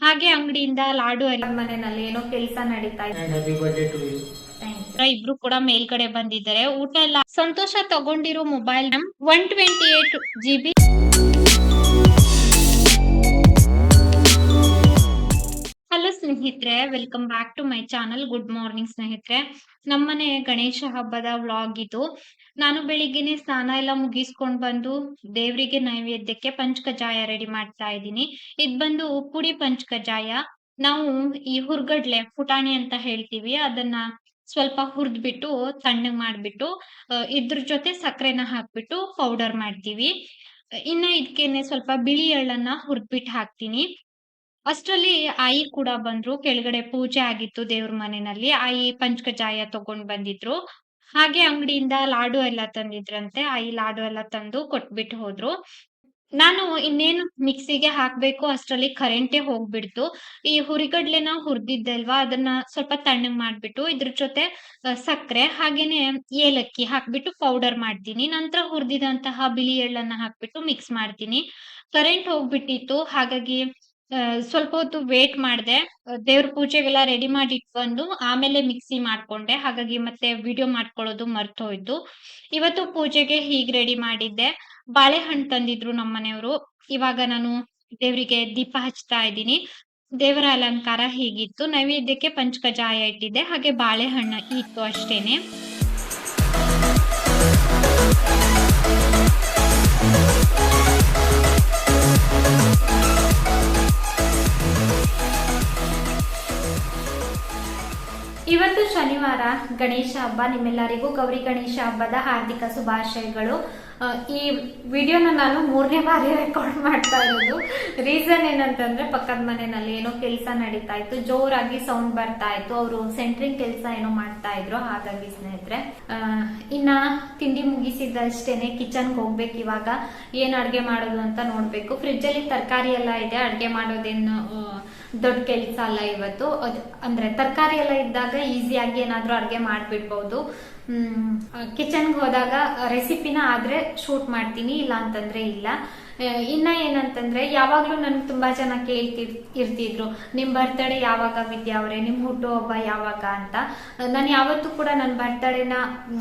ಹಾಗೆ ಅಂಗಡಿಯಿಂದ ಲಾಡು ಎಲ್ಲ ಮನೆಯಲ್ಲಿ ಏನೋ ಕೆಲಸ ನಡೀತಾ ಇದೆ and happy birthday to you. Thank you. ಇಬ್ರು ಕೂಡ ಮೇಲ್ಗಡೆ ಬಂದಿದ್ದಾರೆ ಊಟ ಎಲ್ಲ ಸಂತೋಷ ತಗೊಂಡಿರೋ mobile one twenty eight G B ಸ್ನೇಹಿತರೆ welcome back to my channel good morning ಸ್ನೇಹಿತರೆ. ನಮ್ಮನೆ ಗಣೇಶ ಹಬ್ಬದ ವ್ಲಾಗ್ ಇದು. ನಾನು ಬೆಳಿಗ್ಗೆನೆ ಸ್ನಾನ ಎಲ್ಲ ಮುಗಿಸ್ಕೊಂಡ್ ಬಂದು ದೇವರಿಗೆ ನೈವೇದ್ಯಕ್ಕೆ ಪಂಚಕಜಾಯ ರೆಡಿ ಮಾಡ್ತಾ ಇದ್ದೀನಿ. ಇದ್ ಬಂದು ಪುಡಿ ಪಂಚಕಜಾಯ ನಾವು ಈ ಹುರ್ಗಡ್ಲೆ ಪುಟಾಣಿ ಅಂತ ಹೇಳ್ತೀವಿ. ಅದನ್ನ ಸ್ವಲ್ಪ ಹುರಿದ್ಬಿಟ್ಟು, ತಣ್ಣಗ್ ಮಾಡ್ಬಿಟ್ಟು ಇದ್ರ ಜೊತೆ ಸಕ್ಕರೆನ ಹಾಕ್ಬಿಟ್ಟು ಪೌಡರ್ ಮಾಡ್ತೀವಿ. ಇನ್ನ ಇದಕ್ಕೇನೆ ಸ್ವಲ್ಪ ಬಿಳಿ ಎಳ್ಳನ್ನ ಹುರಿದ್ಬಿಟ್ಟು ಹಾಕ್ತೀನಿ. ಅಷ್ಟ್ರಲ್ಲಿ ಆಯಿ ಕೂಡ ಬಂದ್ರು. ಕೆಳಗಡೆ ಪೂಜೆ ಆಗಿತ್ತು ದೇವ್ರ ಮನೆಯಲ್ಲಿ. ಆಯಿ ಪಂಚಕಜಾಯ ತಗೊಂಡ್ ಬಂದಿದ್ರು. ಹಾಗೆ ಅಂಗಡಿಯಿಂದ ಲಾಡು ಎಲ್ಲ ತಂದಿದ್ರಂತೆ. ಆಯಿ ಲಾಡು ಎಲ್ಲ ತಂದು ಕೊಟ್ಬಿಟ್ಟು ಹೋದ್ರು. ನಾನು ಇನ್ನೇನು ಮಿಕ್ಸಿಗೆ ಹಾಕ್ಬೇಕು, ಅಷ್ಟರಲ್ಲಿ ಕರೆಂಟೇ ಹೋಗ್ಬಿಡ್ತು. ಈ ಹುರಿಗಡ್ಲೆನ ಹುರಿದಿದ್ದೆ ಅಲ್ವಾ ಅದನ್ನ ಸ್ವಲ್ಪ ತಣ್ಣಗ್ ಮಾಡ್ಬಿಟ್ಟು ಇದ್ರ ಜೊತೆ ಸಕ್ಕರೆ ಹಾಗೇನೆ ಏಲಕ್ಕಿ ಹಾಕ್ಬಿಟ್ಟು ಪೌಡರ್ ಮಾಡ್ತೀನಿ. ನಂತರ ಹುರಿದಿದಂತಹ ಬಿಳಿ ಎಳ್ಳನ್ನ ಹಾಕ್ಬಿಟ್ಟು ಮಿಕ್ಸ್ ಮಾಡ್ತೀನಿ. ಕರೆಂಟ್ ಹೋಗ್ಬಿಟ್ಟಿತ್ತು. ಹಾಗಾಗಿ ಸ್ವಲ್ಪ ಹೊತ್ತು ವೇಟ್ ಮಾಡಿದೆ. ದೇವ್ರ ಪೂಜೆಗೆಲ್ಲ ರೆಡಿ ಮಾಡಿ ಇಟ್ಕೊಂಡು ಆಮೇಲೆ ಮಿಕ್ಸಿ ಮಾಡ್ಕೊಂಡೆ. ಹಾಗಾಗಿ ಮತ್ತೆ ವಿಡಿಯೋ ಮಾಡ್ಕೊಳ್ಳೋದು ಮರ್ತೋಯ್ತು. ಇವತ್ತು ಪೂಜೆಗೆ ಹೀಗ್ ರೆಡಿ ಮಾಡಿದ್ದೆ. ಬಾಳೆಹಣ್ಣು ತಂದಿದ್ರು ನಮ್ಮ ಮನೆಯವರು. ಇವಾಗ ನಾನು ದೇವರಿಗೆ ದೀಪ ಹಚ್ತಾ ಇದ್ದೀನಿ. ದೇವರ ಅಲಂಕಾರ ಹೀಗಿತ್ತು. ನೈವೇದ್ಯಕ್ಕೆ ಪಂಚಕಜಾಯ ಇಟ್ಟಿದ್ದೆ. ಹಾಗೆ ಬಾಳೆಹಣ್ಣು ಇತ್ತು ಅಷ್ಟೇನೆ. ಶನಿವಾರ ಗಣೇಶ ಹಬ್ಬ. ನಿಮ್ಮೆಲ್ಲರಿಗೂ ಗೌರಿ ಗಣೇಶ ಹಬ್ಬದ ಹಾರ್ದಿಕ ಶುಭಾಶಯಗಳು. ಈ ವಿಡಿಯೋನ ನಾನು ಮೂರನೇ ಬಾರಿ ರೆಕಾರ್ಡ್ ಮಾಡ್ತಾ ಇರೋದು. ರೀಸನ್ ಏನಂತಂದ್ರೆ ಪಕ್ಕದ ಮನೆಯಲ್ಲಿ ಏನೋ ಕೆಲಸ ನಡೀತಾ ಇತ್ತು. ಜೋರಾಗಿ ಸೌಂಡ್ ಬರ್ತಾ ಇತ್ತು. ಅವರು ಸೆಂಟ್ರಿಂಗ್ ಕೆಲಸ ಏನೋ ಮಾಡ್ತಾ ಇದ್ರು. ಹಾಗಾಗಿ ಸ್ನೇಹಿತರೆ ಇನ್ನ ತಿಂಡಿ ಮುಗಿಸಿದಷ್ಟೇನೆ ಕಿಚನ್ಗೆ ಹೋಗ್ಬೇಕು ಇವಾಗ. ಏನ್ ಅಡ್ಗೆ ಮಾಡೋದು ಅಂತ ನೋಡ್ಬೇಕು. ಫ್ರಿಜ್ ಅಲ್ಲಿ ತರಕಾರಿ ಎಲ್ಲ ಇದೆ. ಅಡ್ಗೆ ಮಾಡೋದೇನು ದೊಡ್ಡ ಕೆಲಸ ಅಲ್ಲ ಇವತ್ತು. ಅದ್- ಅಂದ್ರೆ ತರಕಾರಿ ಎಲ್ಲ ಇದ್ದಾಗ ಈಸಿಯಾಗಿ ಏನಾದ್ರೂ ಅಡ್ಗೆ ಮಾಡ್ಬಿಡ್ಬೋದು. ಕಿಚನ್ಗೆ ಹೋದಾಗ ರೆಸಿಪಿನ ಆದ್ರೆ ಶೂಟ್ ಮಾಡ್ತೀನಿ ಇಲ್ಲ ಅಂತಂದ್ರೆ ಇಲ್ಲ. ಇನ್ನ ಏನಂತಂದ್ರೆ ಯಾವಾಗ್ಲೂ ನನ್ಗೆ ತುಂಬಾ ಜನ ಕೇಳ್ತಿರ್ ಇರ್ತಿದ್ರು. ನಿಮ್ ಬರ್ತ್ಡೇ ಯಾವಾಗ ವಿದ್ಯಾ ಅವ್ರೆ? ನಿಮ್ ಹುಟ್ಟುಹಬ್ಬ ಯಾವಾಗ ಅಂತ. ನಾನು ಯಾವತ್ತೂ ಕೂಡ ನನ್ನ ಬರ್ತ್ಡೇನ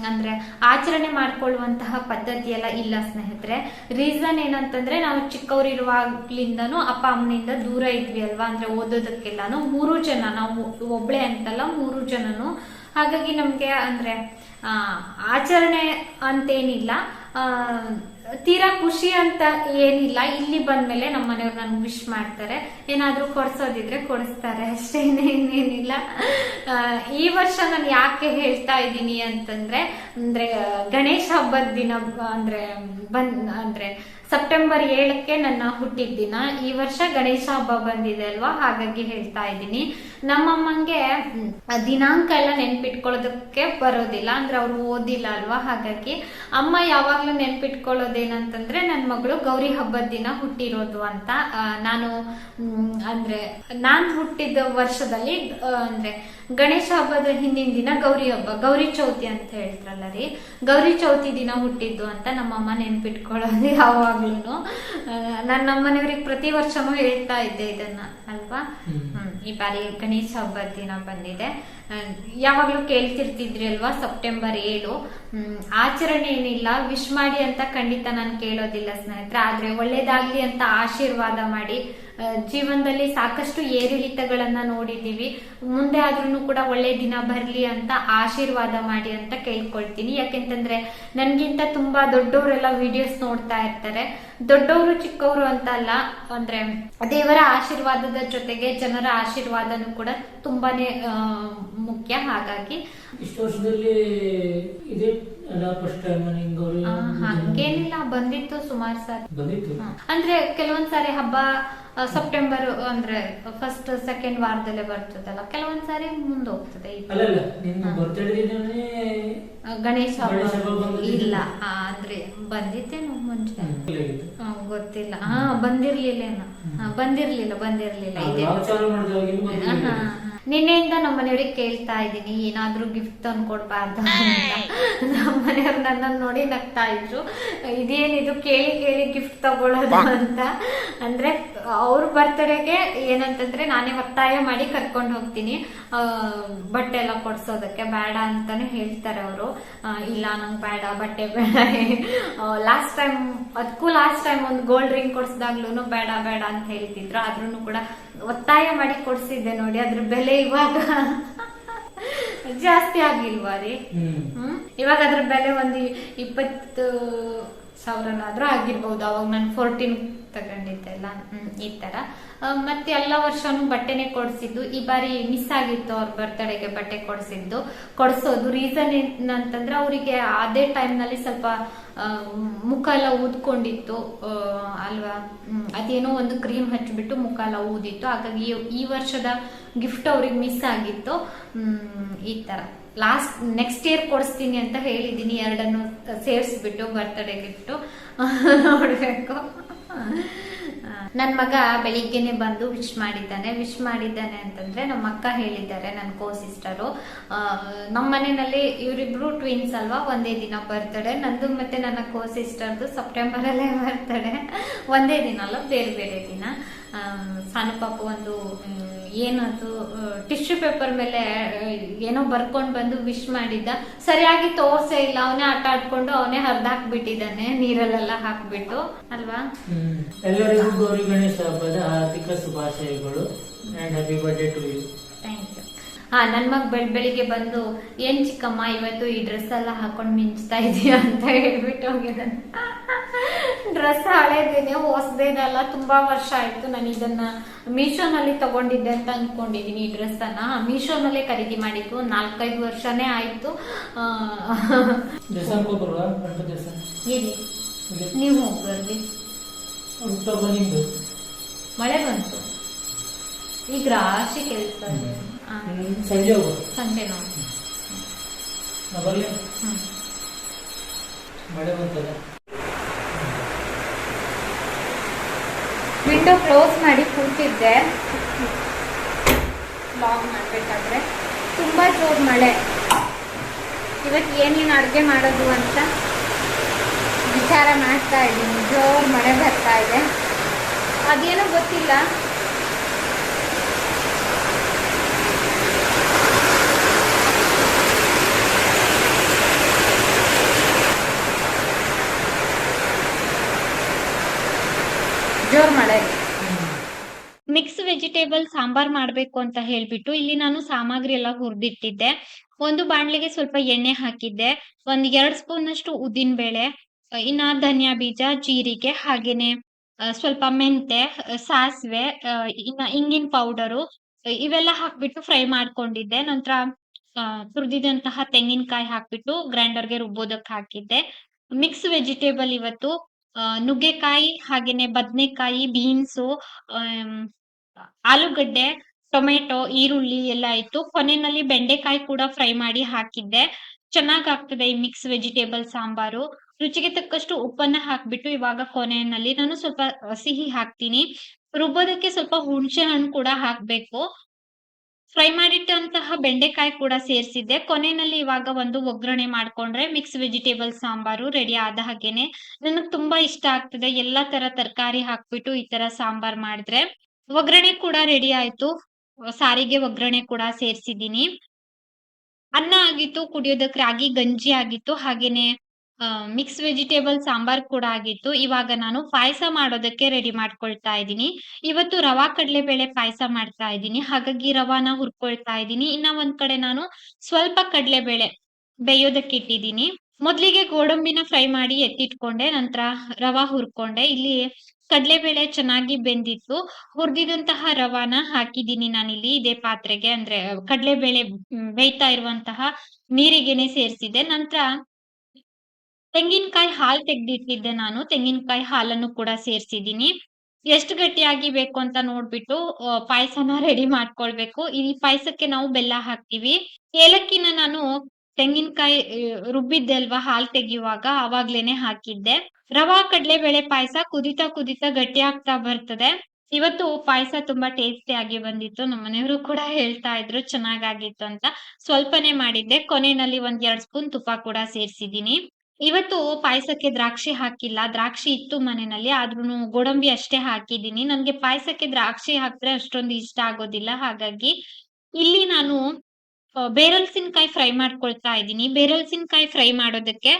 ಅಂದ್ರೆ ಆಚರಣೆ ಮಾಡ್ಕೊಳ್ಳುವಂತಹ ಪದ್ಧತಿ ಎಲ್ಲ ಇಲ್ಲ ಸ್ನೇಹಿತರೆ. ರೀಸನ್ ಏನಂತಂದ್ರೆ ನಾವು ಚಿಕ್ಕವರಿರುವಾಗ್ಲಿಂದನೂ ಅಪ್ಪ ಅಮ್ಮನಿಂದ ದೂರ ಇದ್ವಿ ಅಲ್ವಾ? ಅಂದ್ರೆ ಓದೋದಕ್ಕೆಲ್ಲಾನು ಮೂರು ಜನ ನಾವು ಒಬ್ಳೆ ಅಂತಲ್ಲ ಮೂರು ಜನನು. ಹಾಗಾಗಿ ನಮ್ಗೆ ಅಂದ್ರೆ ಆ, ಆಚರಣೆ ಅಂತೇನಿಲ್ಲ. ತೀರಾ ಖುಷಿ ಅಂತ ಏನಿಲ್ಲ. ಇಲ್ಲಿ ಬಂದ್ಮೇಲೆ ನಮ್ಮ ಮನೆಯವ್ರು ನನ್ಗೆ ವಿಶ್ ಮಾಡ್ತಾರೆ. ಏನಾದ್ರೂ ಕೊಡ್ಸೋದಿದ್ರೆ ಕೊಡಿಸ್ತಾರೆ ಅಷ್ಟೇ, ಇನ್ನೇನಿಲ್ಲ. ಈ ವರ್ಷ ನಾನು ಯಾಕೆ ಹೇಳ್ತಾ ಇದ್ದೀನಿ ಅಂತಂದ್ರೆ, ಅಂದ್ರೆ, ಗಣೇಶ ಹಬ್ಬದ ದಿನ, ಅಂದ್ರೆ, ಬಂದ್, ಅಂದ್ರೆ ಸೆಪ್ಟೆಂಬರ್ ಏಳಕ್ಕೆ ನನ್ನ ಹುಟ್ಟಿದ ದಿನ. ಈ ವರ್ಷ ಗಣೇಶ ಹಬ್ಬ ಬಂದಿದೆ ಅಲ್ವಾ? ಹಾಗಾಗಿ ಹೇಳ್ತಾ ಇದ್ದೀನಿ. ನಮ್ಮಮ್ಮಂಗೆ ದಿನಾಂಕ ಎಲ್ಲ ನೆನ್ಪಿಟ್ಕೊಳ್ಳೋದಕ್ಕೆ ಬರೋದಿಲ್ಲ. ಅಂದ್ರೆ ಅವ್ರು ಓದಿಲ್ಲ ಅಲ್ವಾ? ಹಾಗಾಗಿ ಅಮ್ಮ ಯಾವಾಗ್ಲೂ ನೆನ್ಪಿಟ್ಕೊಳ್ಳೋದೇನಂತಂದ್ರೆ ನನ್ನ ಮಗಳು ಗೌರಿ ಹಬ್ಬದ ದಿನ ಹುಟ್ಟಿರೋದು ಅಂತ. ನಾನು ಅಂದ್ರೆ ನಾನ್ ಹುಟ್ಟಿದ ವರ್ಷದಲ್ಲಿ ಅಂದ್ರೆ ಗಣೇಶ ಹಬ್ಬದ ಹಿಂದಿನ ದಿನ ಗೌರಿ ಹಬ್ಬ, ಗೌರಿ ಚೌತಿ ಅಂತ ಹೇಳ್ತಾರಲ್ಲ ರೀ. ಗೌರಿ ಚೌತಿ ದಿನ ಹುಟ್ಟಿದ್ದು ಅಂತ ನಮ್ಮಮ್ಮ ನೆನ್ಪಿಟ್ಕೊಳ್ಳೋದು ಯಾವಾಗ್ಲೂ ನಾನು ನಮ್ಮನೆಯವ್ರಿಗೆ ಪ್ರತಿ ವರ್ಷವೂ ಹೇಳ್ತಾ ಇದ್ದೆ ಇದನ್ನ ಅಲ್ವಾ? ಹ್ಮ್. ಈ ಬಾರಿ ಗಣೇಶ ಹಬ್ಬದ ದಿನ ಬಂದಿದೆ. ಯಾವಾಗ್ಲೂ ಕೇಳ್ತಿರ್ತಿದ್ರಿ ಅಲ್ವಾ ಸೆಪ್ಟೆಂಬರ್ ಏಳು? ಹ್ಮ್, ಆಚರಣೆ ಏನಿಲ್ಲ ವಿಶ್ ಮಾಡಿ ಅಂತ ಖಂಡಿತ ನಾನು ಕೇಳೋದಿಲ್ಲ ಸ್ನೇಹಿತರೆ. ಆದ್ರೆ ಒಳ್ಳೇದಾಗ್ಲಿ ಅಂತ ಆಶೀರ್ವಾದ ಮಾಡಿ ಜೀವನದಲ್ಲಿ ಸಾಕಷ್ಟು ಏರಿಳಿತಗಳನ್ನ ನೋಡಿದ್ದೀವಿ. ಮುಂದೆ ಆದ್ರೂ ಕೂಡ ಒಳ್ಳೆ ದಿನ ಬರ್ಲಿ ಅಂತ ಆಶೀರ್ವಾದ ಮಾಡಿ ಅಂತ ಕೇಳ್ಕೊಳ್ತೀನಿ. ಯಾಕೆಂತಂದ್ರೆ ನನ್ಗಿಂತ ತುಂಬಾ ದೊಡ್ಡವರೆಲ್ಲ ವಿಡಿಯೋಸ್ ನೋಡ್ತಾ ಇರ್ತಾರೆ. ದೊಡ್ಡವರು ಚಿಕ್ಕವರು ಅಂತ ಅಲ್ಲ ಅಂದ್ರೆ ದೇವರ ಆಶೀರ್ವಾದದ ಜೊತೆಗೆ ಜನರ ಆಶೀರ್ವಾದನೂ ಕೂಡ ತುಂಬಾನೇ ಮುಖ್ಯ. ಹಾಗಾಗಿ ಇಷ್ಟು ವರ್ಷದಲ್ಲಿ ಇದೇ ಹಂಗೇನಿಲ್ಲ ಬಂದಿತ್ತು ಸುಮಾರು ಸಾರಿ. ಬಂದಿತ್ತು? ಅಂದ್ರೆ ಕೆಲವೊಂದ್ಸಾರಿ ಹಬ್ಬ ಸೆಪ್ಟೆಂಬರ್ ಅಂದ್ರೆ ಫಸ್ಟ್ ಸೆಕೆಂಡ್ ವಾರದಲ್ಲೇ ಬರ್ತದಲ್ಲ ಕೆಲವೊಂದ್ಸಾರಿ ಸಾರಿ ಮುಂದೆ ಹೋಗ್ತದೆ ಅಲ್ಲಲ್ಲ ನಿನ್ನ ಬರ್ತ್ಡೇ ಗಣೇಶ ಹಬ್ಬ ಇಲ್ಲ ಅಂದ್ರೆ ಬಂದಿತ್ತೇನು ಮುಂಚೆ. ಗೊತ್ತಿಲ್ಲ. ಹಾ ಬಂದಿರ್ಲಿಲ್ಲ ಬಂದಿರ್ಲಿಲ್ಲ ಬಂದಿರ್ಲಿಲ್ಲ. ಇದೆ ನಿನ್ನೆಯಿಂದ ನಮ್ಮ ಮನೆಯವ್ರಿಗೆ ಕೇಳ್ತಾ ಇದ್ದೀನಿ ಏನಾದ್ರೂ ಗಿಫ್ಟ್ ತಂದು ಕೊಡ್ಬಾರ್ದು ಅಂತ. ನಮ್ಮ ಮನೆಯವ್ರು ನನ್ನನ್ನು ನೋಡಿ ನಗ್ತಾ ಇದ್ರು. ಇದೇನಿದು ಕೇಳಿ ಕೇಳಿ ಗಿಫ್ಟ್ ತಗೊಳ್ಳೋದು ಅಂತ. ಅಂದ್ರೆ ಅವ್ರ ಬರ್ತಡೆಗೆ ಏನಂತಂದ್ರೆ ನಾನೇ ಒತ್ತಾಯ ಮಾಡಿ ಕರ್ಕೊಂಡು ಹೋಗ್ತೀನಿ. ಬಟ್ಟೆ ಎಲ್ಲ ಕೊಡ್ಸೋದಕ್ಕೆ ಬೇಡ ಅಂತಾನೆ ಹೇಳ್ತಾರೆ ಅವರು. ಇಲ್ಲ ನಂಗ್ ಬೇಡ ಬಟ್ಟೆ ಬೇಡ. ಲಾಸ್ಟ್ ಟೈಮ್ ಅದಕ್ಕೂ ಲಾಸ್ಟ್ ಟೈಮ್ ಒಂದು ಗೋಲ್ಡ್ ರಿಂಗ್ ಕೊಡ್ಸಿದಾಗ್ಲೂ ಬೇಡ ಬೇಡ ಅಂತ ಹೇಳ್ತಿದ್ರು. ಆದ್ರೂ ಕೂಡ ಒತ್ತಾಯ ಮಾಡಿ ಕೊಡ್ಸಿದ್ದೆ ನೋಡಿ ಅದ್ರ ಬೆಲೆ ಇವಾಗ ಜಾಸ್ತಿ ಆಗಿಲ್ವಾ ರೀ? ಹ್ಮ್. ಇವಾಗ ಅದ್ರ ಬೆಲೆ ಒಂದು ಇಪ್ಪತ್ತು ಸಾವಿರನಾದ್ರೂ ಆಗಿರ್ಬೋದು. ಅವಾಗ ನಾನು ಫೋರ್ಟೀನ್ ತಗೊಂಡಿದ್ದೆ ಅಲ್ಲ? ಈ ತರ. ಮತ್ತೆ ಎಲ್ಲ ವರ್ಷನೂ ಬಟ್ಟೆನೆ ಕೊಡಿಸಿದ್ದು. ಈ ಬಾರಿ ಮಿಸ್ ಆಗಿತ್ತು ಅವ್ರ ಬರ್ತಡೆಗೆ ಬಟ್ಟೆ ಕೊಡಿಸಿದ್ದು. ಕೊಡಿಸೋದು. ರೀಸನ್ ಏನಂತಂದ್ರೆ ಅವರಿಗೆ ಅದೇ ಟೈಮ್ನಲ್ಲಿ ನಲ್ಲಿ ಸ್ವಲ್ಪ ಮುಖ ಎಲ್ಲ ಊದ್ಕೊಂಡಿತ್ತು. ಅಲ್ವಾ? ಅದೇನೋ ಒಂದು ಕ್ರೀಮ್ ಹಚ್ಚಿಬಿಟ್ಟು ಮುಖ ಎಲ್ಲ ಊದಿತ್ತು. ಹಾಗಾಗಿ ಈ ವರ್ಷದ ಗಿಫ್ಟ್ ಅವ್ರಿಗೆ ಮಿಸ್ ಆಗಿತ್ತು. ಈ ತರ. ಲಾಸ್ಟ್ ನೆಕ್ಸ್ಟ್ ಇಯರ್ ಕೊಡಿಸ್ತೀನಿ ಅಂತ ಹೇಳಿದ್ದೀನಿ, ಎರಡನ್ನು ಸೇರಿಸ್ಬಿಟ್ಟು ಬರ್ತ್ಡೇ ಗಿಫ್ಟು. ನೋಡಬೇಕು. ನನ್ನ ಮಗ ಬೆಳಿಗ್ಗೆನೆ ಬಂದು ವಿಶ್ ಮಾಡಿದ್ದಾನೆ. ವಿಶ್ ಮಾಡಿದ್ದಾನೆ ಅಂತಂದ್ರೆ ನಮ್ಮ ಅಕ್ಕ ಹೇಳಿದ್ದಾರೆ ನನ್ನ ಕೋ ಸಿಸ್ಟರು ನಮ್ಮ ಮನೆಯಲ್ಲಿ ಇವರಿಬ್ರು ಟ್ವಿನ್ಸ್ ಅಲ್ವಾ? ಒಂದೇ ದಿನ ಬರ್ತಡೆ ನಂದು ಮತ್ತೆ ನನ್ನ ಕೋ ಸಿಸ್ಟರ್ದು ಸೆಪ್ಟೆಂಬರ್ ಅಲ್ಲೇ ಬರ್ತಡೆ ಒಂದೇ ದಿನ ಅಲ್ಲ, ಬೇರೆ ಬೇರೆ ದಿನ. ಸಣ್ಣ ಪಾಪ ಒಂದು ಏನದು ಟಿಶ್ಯೂ ಪೇಪರ್ ಮೇಲೆ ಏನೋ ಬರ್ಕೊಂಡ್ ಬಂದು ವಿಶ್ ಮಾಡಿದ್ದ, ಸರಿಯಾಗಿ ತೋರ್ಸೇ ಇಲ್ಲ. ಅವನೇ ಆಟ ಆಡ್ಕೊಂಡು ಅವನೇ ಹರಿದಾಕ್ಬಿಟ್ಟಿದ್ದಾನೆ, ನೀರಲ್ಲೆಲ್ಲ ಹಾಕ್ಬಿಟ್ಟು. ಅಲ್ವಾ? ಎಲ್ಲರಿಗೂ ಗೌರಿ ಗಣೇಶ ಹಬ್ಬದ ಹಾರ್ದಿಕ ಶುಭಾಶಯಗಳು. ಟು ಯು ಹಾ ನನ್ ಮಗ ಬೆಳ್ ಬೆಳಿಗ್ಗೆ ಬಂದು ಏನ್ ಚಿಕ್ಕಮ್ಮ ಇವತ್ತು ಈ ಡ್ರೆಸ್ ಎಲ್ಲ ಹಾಕೊಂಡ್ ಮಿಂಚ್ತಾ ಇದೀಯ ಅಂತ ಹೇಳ್ಬಿಟ್ಟು ಹೋಗಿದ್ದಾನೆ. ಡ್ರೆಸ್ ಹಳೇದೇನೆ ಹೊಸದೇನಲ್ಲ ತುಂಬಾ ವರ್ಷ ಆಯ್ತು ನಾನು ಇದನ್ನ ಮೀಶೋನಲ್ಲಿ ತಗೊಂಡಿದ್ದೆ ಅಂತ ಅನ್ಕೊಂಡಿದೀನಿ ಈ ಡ್ರೆಸ್ ಅನ್ನ. ಮೀಶೋನಲ್ಲೇ ಖರೀದಿ ಮಾಡಿದ್ದು ನಾಲ್ಕೈದು ವರ್ಷನೇ ಆಯ್ತು. ನೀವು ಹೋಗ್ಬರ್ಲಿ ಮಳೆ ಬಂತು. ಈಗ ರಾಶಿ ಕೆಲಸ. ಸಂಜೆ ಸಂಜೆ ಬರಲಿ. ಮಳೆ ಬರ್ತದೆ ವಿಂಡೋ ಕ್ಲೋಸ್ ಮಾಡಿ ಕೂತಿದ್ದೆ. ಲಾಗ್ ಮಾಡಬೇಕಾದ್ರೆ. ತುಂಬ ಜೋರು ಮಳೆ. ಇವತ್ತು ಏನೇನು ಅಡುಗೆ ಮಾಡೋದು ಅಂತ ವಿಚಾರ ಮಾಡ್ತಾ ಇದ್ದೀನಿ. ಜೋರು ಮಳೆ ಬರ್ತಾ ಇದೆ. ಅದೇನೋ ಗೊತ್ತಿಲ್ಲ ಜೋರು ಮಳೆ ಮಿಕ್ಸ್ ವೆಜಿಟೇಬಲ್ ಸಾಂಬಾರ್ ಮಾಡ್ಬೇಕು ಅಂತ ಹೇಳ್ಬಿಟ್ಟು ಇಲ್ಲಿ ನಾನು ಸಾಮಗ್ರಿ ಎಲ್ಲ ಹುರಿದಿಟ್ಟಿದ್ದೆ. ಒಂದು ಬಾಣ್ಲಿಗೆ ಸ್ವಲ್ಪ ಎಣ್ಣೆ ಹಾಕಿದ್ದೆ. ಒಂದ್ ಎರಡ್ ಸ್ಪೂನ್ ಅಷ್ಟು ಉದ್ದಿನ ಬೇಳೆ, ಇನ್ನ ಧನಿಯಾ ಬೀಜ, ಜೀರಿಗೆ ಹಾಗೇನೆ ಸ್ವಲ್ಪ ಮೆಂತೆ ಸಾಸಿವೆ ಇನ್ನ ಇಂಗಿನ ಪೌಡರು ಇವೆಲ್ಲ ಹಾಕ್ಬಿಟ್ಟು ಫ್ರೈ ಮಾಡ್ಕೊಂಡಿದ್ದೆ. ನಂತರ ತುರಿದಿದಂತಹ ತೆಂಗಿನಕಾಯಿ ಹಾಕ್ಬಿಟ್ಟು ಗ್ರೈಂಡರ್ಗೆ ರುಬ್ಬೋದಕ್ಕೆ ಹಾಕಿದ್ದೆ. ಮಿಕ್ಸ್ ವೆಜಿಟೇಬಲ್ ಇವತ್ತು ನುಗ್ಗೆಕಾಯಿ ಹಾಗೇನೆ ಬದನೆಕಾಯಿ ಬೀನ್ಸು ಆಲೂಗಡ್ಡೆ, ಟೊಮೆಟೊ, ಈರುಳ್ಳಿ ಎಲ್ಲ ಇತ್ತು ಕೊನೆಯಲ್ಲಿ ಬೆಂಡೆಕಾಯಿ ಕೂಡ ಫ್ರೈ ಮಾಡಿ ಹಾಕಿದ್ದೆ. ಚೆನ್ನಾಗಾಗ್ತದೆ ಈ ಮಿಕ್ಸ್ ವೆಜಿಟೇಬಲ್ ಸಾಂಬಾರು. ರುಚಿಗೆ ತಕ್ಕಷ್ಟು ಉಪ್ಪನ್ನ ಹಾಕ್ಬಿಟ್ಟು ಇವಾಗ ಕೊನೆಯಲ್ಲಿ ನಾನು ಸ್ವಲ್ಪ ಸಿಹಿ ಹಾಕ್ತೀನಿ. ರುಬ್ಬೋದಕ್ಕೆ ಸ್ವಲ್ಪ ಹುಣಸೆ ಹಣ್ಣು ಕೂಡ ಹಾಕ್ಬೇಕು. ಫ್ರೈ ಮಾಡಿಟ್ಟಂತಹ ಬೆಂಡೆಕಾಯಿ ಕೂಡ ಸೇರಿಸಿದ್ದೆ. ಕೊನೆಯಲ್ಲಿ ಇವಾಗ ಒಂದು ಒಗ್ಗರಣೆ ಮಾಡ್ಕೊಂಡ್ರೆ ಮಿಕ್ಸ್ ವೆಜಿಟೇಬಲ್ ಸಾಂಬಾರು ರೆಡಿ ಆದ ಹಾಗೇನೆ. ನನಗೆ ತುಂಬಾ ಇಷ್ಟ ಆಗ್ತದೆ. ಎಲ್ಲಾ ತರ ತರಕಾರಿ ಹಾಕ್ಬಿಟ್ಟು ಈ ತರ ಸಾಂಬಾರ್ ಮಾಡಿದ್ರೆ. ಒಗ್ಗರಣೆ ಕೂಡ ರೆಡಿ ಆಯ್ತು. ಸಾರಿಗೆ ಒಗ್ಗರಣೆ ಕೂಡ ಸೇರಿಸಿದ್ದೀನಿ. ಅನ್ನ ಆಗಿತ್ತು, ಕುಡಿಯೋದಕ್ಕೆ ರಾಗಿ, ಗಂಜಿ ಆಗಿತ್ತು, ಹಾಗೇನೆ ಮಿಕ್ಸ್ ವೆಜಿಟೇಬಲ್ ಸಾಂಬಾರ್ ಕೂಡ ಆಗಿತ್ತು. ಇವಾಗ ನಾನು ಪಾಯಸ ಮಾಡೋದಕ್ಕೆ ರೆಡಿ ಮಾಡ್ಕೊಳ್ತಾ ಇದ್ದೀನಿ. ಇವತ್ತು ರವಾ ಕಡಲೆಬೇಳೆ ಪಾಯಸ ಮಾಡ್ತಾ ಇದ್ದೀನಿ. ಹಾಗಾಗಿ ರವಾನ ಹುರ್ಕೊಳ್ತಾ ಇದ್ದೀನಿ. ಇನ್ನ ಒಂದ್ ಕಡೆ ನಾನು ಸ್ವಲ್ಪ ಕಡಲೆಬೇಳೆ ಬೇಯೋದಕ್ಕೆ ಇಟ್ಟಿದ್ದೀನಿ. ಮೊದ್ಲಿಗೆ ಗೋಡಂಬಿನ ಫ್ರೈ ಮಾಡಿ ಎತ್ತಿಟ್ಕೊಂಡೆ, ನಂತರ ರವಾ ಹುರ್ಕೊಂಡೆ. ಇಲ್ಲಿ ಕಡಲೆಬೇಳೆ ಚೆನ್ನಾಗಿ ಬೆಂದಿತ್ತು. ಹುರಿದಿದಂತಹ ರವಾನ ಹಾಕಿದ್ದೀನಿ ನಾನಿಲ್ಲಿ ಇದೇ ಪಾತ್ರೆಗೆ. ಅಂದ್ರೆ ಕಡಲೆಬೇಳೆ ಬೇಯ್ತಾ ಇರುವಂತಹ ನೀರಿಗೆನೆ ಸೇರಿಸಿದೆ ನಂತರ ತೆಂಗಿನಕಾಯಿ ಹಾಲು ತೆಗೆದಿಟ್ಟಿದ್ದೆ ನಾನು. ತೆಂಗಿನಕಾಯಿ ಹಾಲನ್ನು ಕೂಡ ಸೇರಿಸಿದ್ದೀನಿ. ಎಷ್ಟು ಗಟ್ಟಿಯಾಗಿ ಬೇಕು ಅಂತ ನೋಡ್ಬಿಟ್ಟು ಪಾಯಸನ ರೆಡಿ ಮಾಡ್ಕೊಳ್ಬೇಕು. ಈ ಪಾಯಸಕ್ಕೆ ನಾವು ಬೆಲ್ಲ ಹಾಕ್ತಿವಿ. ಏಲಕ್ಕಿನ ನಾನು ತೆಂಗಿನಕಾಯಿ ರುಬ್ಬಿದ್ದೆ ಅಲ್ವಾ? ಹಾಲ್ ತೆಗಿಯುವಾಗ ಅವಾಗ್ಲೇನೆ ಹಾಕಿದ್ದೆ. ರವಾ, ಕಡಲೆಬೇಳೆ ಪಾಯಸ ಕುದಿತಾ ಕುದಿತಾ ಗಟ್ಟಿ ಆಗ್ತಾ ಬರ್ತದೆ. ಇವತ್ತು ಪಾಯಸ ತುಂಬಾ ಟೇಸ್ಟಿ ಆಗಿ ಬಂದಿತ್ತು. ನಮ್ಮ ಮನೆಯವರು ಕೂಡ ಹೇಳ್ತಾ ಇದ್ರು, ಚೆನ್ನಾಗಾಗಿತ್ತು ಅಂತ. ಸ್ವಲ್ಪನೇ ಮಾಡಿದ್ದೆ. ಕೊನೆಯಲ್ಲಿ ಒಂದ್ ಎರಡ್ ಸ್ಪೂನ್ ತುಪ್ಪ ಕೂಡ ಸೇರ್ಸಿದೀನಿ ಇವತ್ತು ಪಾಯಸಕ್ಕೆ ದ್ರಾಕ್ಷಿ ಹಾಕಿಲ್ಲ. ದ್ರಾಕ್ಷಿ ಇತ್ತು ಮನೆಯಲ್ಲಿ ಆದ್ರೂ ಗೋಡಂಬಿ ಅಷ್ಟೇ ಹಾಕಿದೀನಿ ನನ್ಗೆ ಪಾಯಸಕ್ಕೆ ದ್ರಾಕ್ಷಿ ಹಾಕಿದ್ರೆ ಅಷ್ಟೊಂದು ಇಷ್ಟ ಆಗೋದಿಲ್ಲ. ಹಾಗಾಗಿ ಇಲ್ಲಿ ನಾನು ಬೇರಲ್ಸಿನ್ಕಾಯಿ ಫ್ರೈ ಮಾಡ್ಕೊಳ್ತಾ ಇದ್ದೀನಿ. ಬೇರಲ್ಸಿನ್ಕಾಯಿ ಫ್ರೈ ಮಾಡೋದಕ್ಕೆ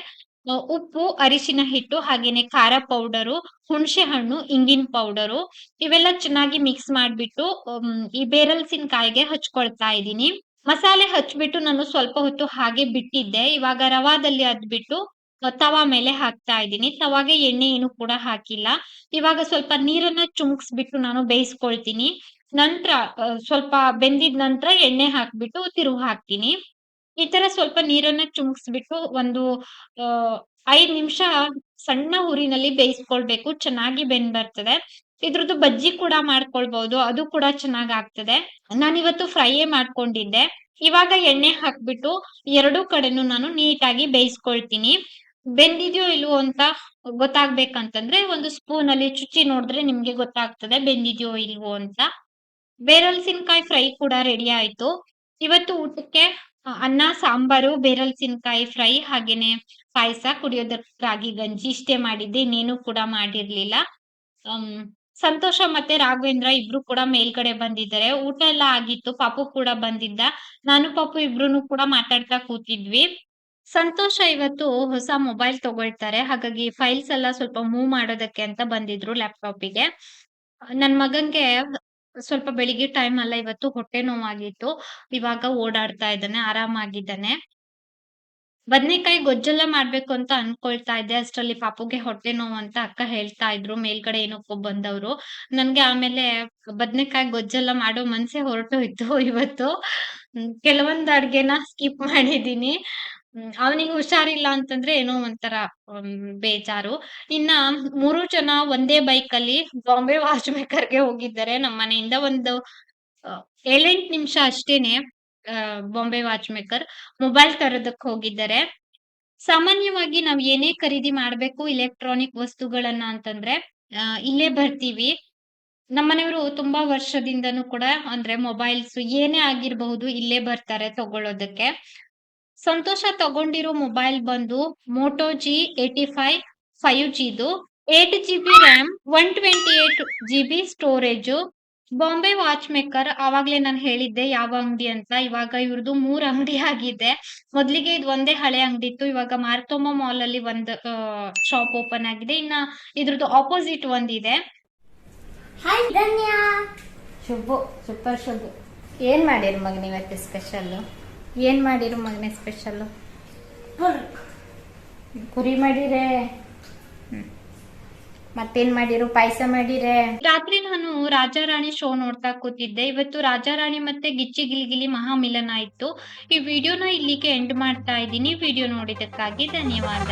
ಉಪ್ಪು, ಅರಿಶಿನ ಹಿಟ್ಟು, ಹಾಗೇನೆ ಖಾರ ಪೌಡರು, ಹುಣಸೆ ಹಣ್ಣು, ಇಂಗಿನ ಪೌಡರು ಇವೆಲ್ಲ ಚೆನ್ನಾಗಿ ಮಿಕ್ಸ್ ಮಾಡಿಬಿಟ್ಟು ಈ ಬೇರಲ್ಸಿನಕಾಯಿಗೆ ಹಚ್ಕೊಳ್ತಾ ಇದ್ದೀನಿ. ಮಸಾಲೆ ಹಚ್ಬಿಟ್ಟು ನಾನು ಸ್ವಲ್ಪ ಹೊತ್ತು ಹಾಗೆ ಬಿಟ್ಟಿದ್ದೆ. ಇವಾಗ ರವಾದಲ್ಲಿ ಅದ್ಬಿಟ್ಟು ತವಾ ಮೇಲೆ ಹಾಕ್ತಾ ಇದ್ದೀನಿ. ತವಾಗೆ ಎಣ್ಣೆ ಏನು ಕೂಡ ಹಾಕಿಲ್ಲ. ಇವಾಗ ಸ್ವಲ್ಪ ನೀರನ್ನ ಚುಮ್ಕ್ಸ್ಬಿಟ್ಟು ನಾನು ಬೇಯಿಸ್ಕೊಳ್ತೀನಿ. ನಂತರ ಸ್ವಲ್ಪ ಬೆಂದಿದ ನಂತರ ಎಣ್ಣೆ ಹಾಕ್ಬಿಟ್ಟು ತಿರುವು ಹಾಕ್ತೀನಿ. ಈ ತರ ಸ್ವಲ್ಪ ನೀರನ್ನ ಚುಮ್ಕ್ಸ್ಬಿಟ್ಟು ಒಂದು ಐದ್ ನಿಮಿಷ ಸಣ್ಣ ಊರಿನಲ್ಲಿ ಬೇಯಿಸ್ಕೊಳ್ಬೇಕು. ಚೆನ್ನಾಗಿ ಬೆಂದ್ ಬರ್ತದೆ ಇದ್ರದ್ದು ಬಜ್ಜಿ ಕೂಡ ಮಾಡ್ಕೊಳ್ಬಹುದು ಅದು ಕೂಡ ಚೆನ್ನಾಗ್ ಆಗ್ತದೆ ನಾನಿವತ್ತು ಫ್ರೈಯೇ ಮಾಡ್ಕೊಂಡಿದ್ದೆ. ಇವಾಗ ಎಣ್ಣೆ ಹಾಕ್ಬಿಟ್ಟು ಎರಡೂ ಕಡೆನು ನಾನು ನೀಟಾಗಿ ಬೇಯಿಸ್ಕೊಳ್ತೀನಿ. ಬೆಂದಿದ್ಯೋ ಇಲ್ವೋ ಅಂತ ಗೊತ್ತಾಗ್ಬೇಕಂತಂದ್ರೆ ಒಂದು ಸ್ಪೂನ್ ಅಲ್ಲಿ ಚುಚ್ಚಿ ನೋಡಿದ್ರೆ ನಿಮ್ಗೆ ಗೊತ್ತಾಗ್ತದೆ ಬೆಂದಿದ್ಯೋ ಇಲ್ವೋ ಅಂತ. ಬೇರಲ್ಸಿನ್ಕಾಯಿ ಫ್ರೈ ಕೂಡ ರೆಡಿ ಆಯ್ತು. ಇವತ್ತು ಊಟಕ್ಕೆ ಅನ್ನ ಸಾಂಬಾರು ಬೇರಲ್ಸಿನ್ಕಾಯಿ ಫ್ರೈ ಹಾಗೇನೆ ಪಾಯಸ ಕುಡಿಯೋದಕ್ಕೆ ರಾಗಿ ಗಂಜಿ ಇಷ್ಟೇ ಮಾಡಿದ್ದೆ. ಇನ್ನೇನು ಕೂಡ ಮಾಡಿರ್ಲಿಲ್ಲ. ಅಮ್, ಸಂತೋಷ ಮತ್ತೆ ರಾಘವೇಂದ್ರ ಇಬ್ರು ಕೂಡ ಮೇಲ್ಗಡೆ ಬಂದಿದ್ದಾರೆ. ಊಟ ಎಲ್ಲ ಆಗಿತ್ತು. ಪಾಪು ಕೂಡ ಬಂದಿದ್ದ. ನಾನು ಪಾಪು ಇಬ್ರು ಕೂಡ ಮಾತಾಡ್ತಾ ಕೂತಿದ್ವಿ. ಸಂತೋಷ ಇವತ್ತು ಹೊಸ ಮೊಬೈಲ್ ತಗೊಳ್ತಾರೆ. ಹಾಗಾಗಿ ಫೈಲ್ಸ್ ಎಲ್ಲ ಸ್ವಲ್ಪ ಮೂವ್ ಮಾಡೋದಕ್ಕೆ ಅಂತ ಬಂದಿದ್ರು ಲ್ಯಾಪ್ಟಾಪಿಗೆ ನನ್ ಮಗನ್ಗೆ ಸ್ವಲ್ಪ ಬೆಳಿಗ್ಗೆ ಟೈಮ್ ಅಲ್ಲ, ಇವತ್ತು ಹೊಟ್ಟೆ ನೋವಾಗಿತ್ತು. ಇವಾಗ ಓಡಾಡ್ತಾ ಇದ್ದಾನೆ, ಆರಾಮಾಗಿದ್ದಾನೆ. ಬದ್ನೆಕಾಯಿ ಗೊಜ್ಜೆಲ್ಲ ಮಾಡ್ಬೇಕು ಅಂತ ಅನ್ಕೊಳ್ತಾ ಇದ್ದೆ. ಅಷ್ಟರಲ್ಲಿ ಪಾಪುಗೆ ಹೊಟ್ಟೆ ನೋವು ಅಂತ ಅಕ್ಕ ಹೇಳ್ತಾ ಇದ್ರು. ಮೇಲ್ಗಡೆ ಏನಕ್ಕೋ ಬಂದವ್ರು. ನನ್ಗೆ ಆಮೇಲೆ ಬದ್ನೆಕಾಯಿ ಗೊಜ್ಜೆಲ್ಲ ಮಾಡೋ ಮನ್ಸೇ ಹೊರಟೋಯ್ತು ಇವತ್ತು. ಕೆಲವೊಂದ್ ಅಡ್ಗೆನ ಸ್ಕಿಪ್ ಮಾಡಿದೀನಿ ಹ್ಮ್, ಅವನಿಗೆ ಹುಷಾರಿಲ್ಲ ಅಂತಂದ್ರೆ ಏನೋ ಒಂಥರ ಬೇಜಾರು. ಇನ್ನ ಮೂರು ಜನ ಒಂದೇ ಬೈಕ್ ಅಲ್ಲಿ ಬಾಂಬೆ ವಾಚ್ ಮೇಕರ್ಗೆ ಹೋಗಿದ್ದಾರೆ. ನಮ್ಮ ಮನೆಯಿಂದ ಒಂದು ಏಳೆಂಟ್ ನಿಮಿಷ ಅಷ್ಟೇನೆ ಬಾಂಬೆ ವಾಚ್ ಮೇಕರ್ ಮೊಬೈಲ್ ತರೋದಕ್ ಹೋಗಿದ್ದಾರೆ. ಸಾಮಾನ್ಯವಾಗಿ ನಾವ್ ಏನೇ ಖರೀದಿ ಮಾಡ್ಬೇಕು ಇಲೆಕ್ಟ್ರಾನಿಕ್ ವಸ್ತುಗಳನ್ನ ಅಂತಂದ್ರೆ ಇಲ್ಲೇ ಬರ್ತೀವಿ. ನಮ್ಮನೆಯವರು ತುಂಬಾ ವರ್ಷದಿಂದನೂ ಕೂಡ ಅಂದ್ರೆ ಮೊಬೈಲ್ಸ್ ಏನೇ ಆಗಿರಬಹುದು ಇಲ್ಲೇ ಬರ್ತಾರೆ ತಗೊಳ್ಳೋದಕ್ಕೆ ಸಂತೋಷ ತಗೊಂಡಿರೋ ಮೊಬೈಲ್ ಬಂದು Moto G eighty five five ಜಿದು eight G B RAM one twenty eight G B storage Bombay watch maker ಆವಾಗ್ಲೇ ನಾನು ಹೇಳಿದ್ದೆ ಯಾವ ಅಂಗಡಿ ಅಂತ. ಇವಾಗ ಇವ್ರದ್ದು ಮೂರ್ ಅಂಗಡಿ ಆಗಿದೆ. ಮೊದ್ಲಿಗೆ ಇದು ಒಂದೇ ಹಳೆ ಅಂಗಡಿ ಇತ್ತು ಇವಾಗ ಮಾರ್ತೋಮ ಮಾಲ್ ಅಲ್ಲಿ ಒಂದು ಶಾಪ್ ಓಪನ್ ಆಗಿದೆ. ಇನ್ನ ಇದ್ರದ್ದು ಆಪೋಸಿಟ್ ಒಂದಿದೆ. ಹಾಯ್ ಧನ್ಯ. ಶುಭು ಸೂಪರ್ ಶುಭು. ಏನು ಮಾಡಿರಿ ಮಗನ ಇವತ್ತು ಸ್ಪೆಷಲ್ಲು ಏನು ಮಾಡಿರು ಮಗನೇ ಸ್ಪೆಷಲ್ಲು ಕುರಿ ಮಾಡಿರೆ. ಮತ್ತೇನ್ ಮಾಡಿರು? ಪಾಯಸ ಮಾಡಿರೆ? ರಾತ್ರಿ ನಾನು ರಾಜಾರಾಣಿ ಶೋ ನೋಡ್ತಾ ಕೂತಿದ್ದೆ. ಇವತ್ತು ರಾಜಾರಾಣಿ ಮತ್ತೆ ಗಿಚ್ಚಿ ಗಿಲಿಗಿಲಿ ಮಹಾಮಿಲನ ಇತ್ತು. ಈ ವಿಡಿಯೋನ ಇಲ್ಲಿಗೆ ಎಂಡ್ ಮಾಡ್ತಾ ಇದ್ದೀನಿ. ವಿಡಿಯೋ ನೋಡಿದಕ್ಕಾಗಿ ಧನ್ಯವಾದ.